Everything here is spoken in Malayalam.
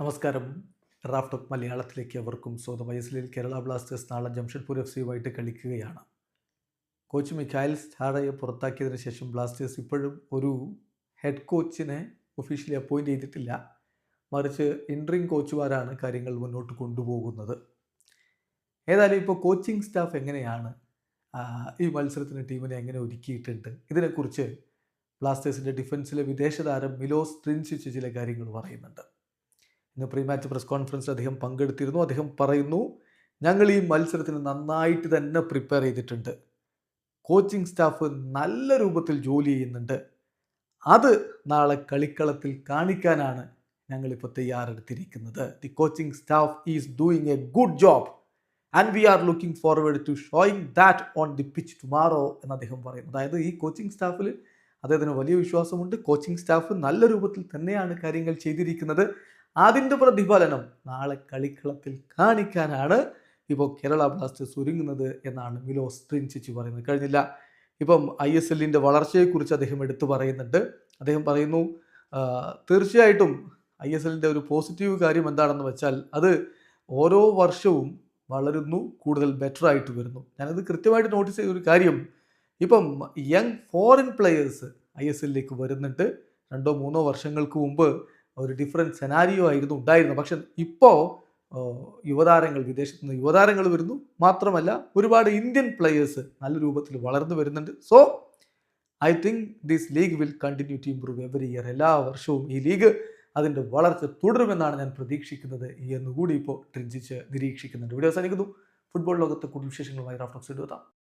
നമസ്കാരം. റാഫ്റ്റ് ഓഫ് മലയാളത്തിലേക്ക് അവർക്കും സ്വന്തം ഐ കേരള ബ്ലാസ്റ്റേഴ്സ് നാളെ ജംഷഡ്പൂർ എഫ് സിയുമായിട്ട് കളിക്കുകയാണ്. കോച്ച് മിഖായൽ സ്റ്റാഡയെ പുറത്താക്കിയതിന് ശേഷം ബ്ലാസ്റ്റേഴ്സ് ഇപ്പോഴും ഒരു ഹെഡ് കോച്ചിനെ ഒഫീഷ്യലി അപ്പോയിന്റ് ചെയ്തിട്ടില്ല. മറിച്ച് ഇൻട്രിങ് കോച്ചുമാരാണ് കാര്യങ്ങൾ മുന്നോട്ട് കൊണ്ടുപോകുന്നത്. ഏതായാലും ഇപ്പോൾ കോച്ചിങ് സ്റ്റാഫ് എങ്ങനെയാണ്? ഈ മത്സരത്തിന് ടീമിനെ എങ്ങനെ ഒരുക്കിയിട്ടുണ്ട്? ഇതിനെക്കുറിച്ച് ബ്ലാസ്റ്റേഴ്സിന്റെ ഡിഫൻസിലെ വിദേശ താരം മിലോസ് ട്രിൻസിച്ച് ചില കാര്യങ്ങൾ പറയുന്നുണ്ട്. ഇന്ന് പ്രീ മാച്ച് പ്രസ് കോൺഫറൻസിൽ അദ്ദേഹം പങ്കെടുത്തിരുന്നു. അദ്ദേഹം പറയുന്നു ഞങ്ങൾ ഈ മത്സരത്തിന് നന്നായിട്ട് തന്നെ പ്രിപ്പയർ ചെയ്തിട്ടുണ്ട്. കോച്ചിങ് സ്റ്റാഫ് നല്ല രൂപത്തിൽ ജോലി ചെയ്യുന്നുണ്ട്. അത് നാളെ കളിക്കളത്തിൽ കാണിക്കാനാണ് ഞങ്ങളിപ്പോൾ തയ്യാറെടുത്തിരിക്കുന്നത്. The coaching staff is doing a good job and we are looking forward to showing that on the pitch tomorrow എന്ന് അദ്ദേഹം പറയുന്നു. അതായത് ഈ കോച്ചിങ് സ്റ്റാഫിൽ അദ്ദേഹത്തിന് വലിയ വിശ്വാസമുണ്ട്. കോച്ചിങ് സ്റ്റാഫ് നല്ല രൂപത്തിൽ തന്നെയാണ് കാര്യങ്ങൾ ചെയ്തിരിക്കുന്നത്. അതിന്റെ പ്രതിഫലനം നാളെ കളിക്കളത്തിൽ കാണിക്കാനാണ്. ഇപ്പോൾ കേരള ബ്ലാസ്റ്റേഴ്സ് ഒരുങ്ങുന്നത് എന്നാണ് മിലോസ് ട്രിൻചിച്ച് പറയുന്നത്. കഴിഞ്ഞില്ല. ഇപ്പം ഐ എസ് എല്ലിന്റെ വളർച്ചയെക്കുറിച്ച് അദ്ദേഹം എടുത്തു പറയുന്നുണ്ട്. അദ്ദേഹം പറയുന്നു "ആ, തീർച്ചയായിട്ടും ഐ എസ് എല്ലിന്റെ ഒരു പോസിറ്റീവ് കാര്യം എന്താണെന്ന് വെച്ചാൽ അത് ഓരോ വർഷവും വളരുന്നു കൂടുതൽ ബെറ്റർ ആയിട്ട് വരുന്നു. ഞാനത് കൃത്യമായിട്ട് നോട്ടീസ് ചെയ്ത ഒരു കാര്യം ഇപ്പം young foreign players I S എല്ലിലേക്ക് വരുന്നുണ്ട്. രണ്ടോ മൂന്നോ വർഷങ്ങൾക്ക് മുമ്പ് ഒരു ഡിഫറെന്റ് സെനാരിയോ ആയിരുന്നു ഉണ്ടായിരുന്നത്. പക്ഷെ ഇപ്പോൾ യുവതാരങ്ങൾ വിദേശത്ത് നിന്ന് യുവതാരങ്ങൾ വരുന്നു. മാത്രമല്ല ഒരുപാട് ഇന്ത്യൻ പ്ലെയേഴ്സ് നല്ല രൂപത്തിൽ വളർന്നു വരുന്നുണ്ട്. So I think this league will continue to improve every year എല്ലാ വർഷവും ഈ ലീഗ് അതിന്റെ വളർച്ച തുടരുമെന്നാണ് ഞാൻ പ്രതീക്ഷിക്കുന്നത് എന്നുകൂടി ഇപ്പോൾ ട്രിഞ്ചിച്ച് നിരീക്ഷിക്കുന്നുണ്ട്. വീഡിയോ അവസാനിക്കുന്നു. ഫുട്ബോൾ ലോകത്തെ കൂടുതൽ വിശേഷങ്ങളുമായി റാഫ്റ്റോക്സ് എടുത്താം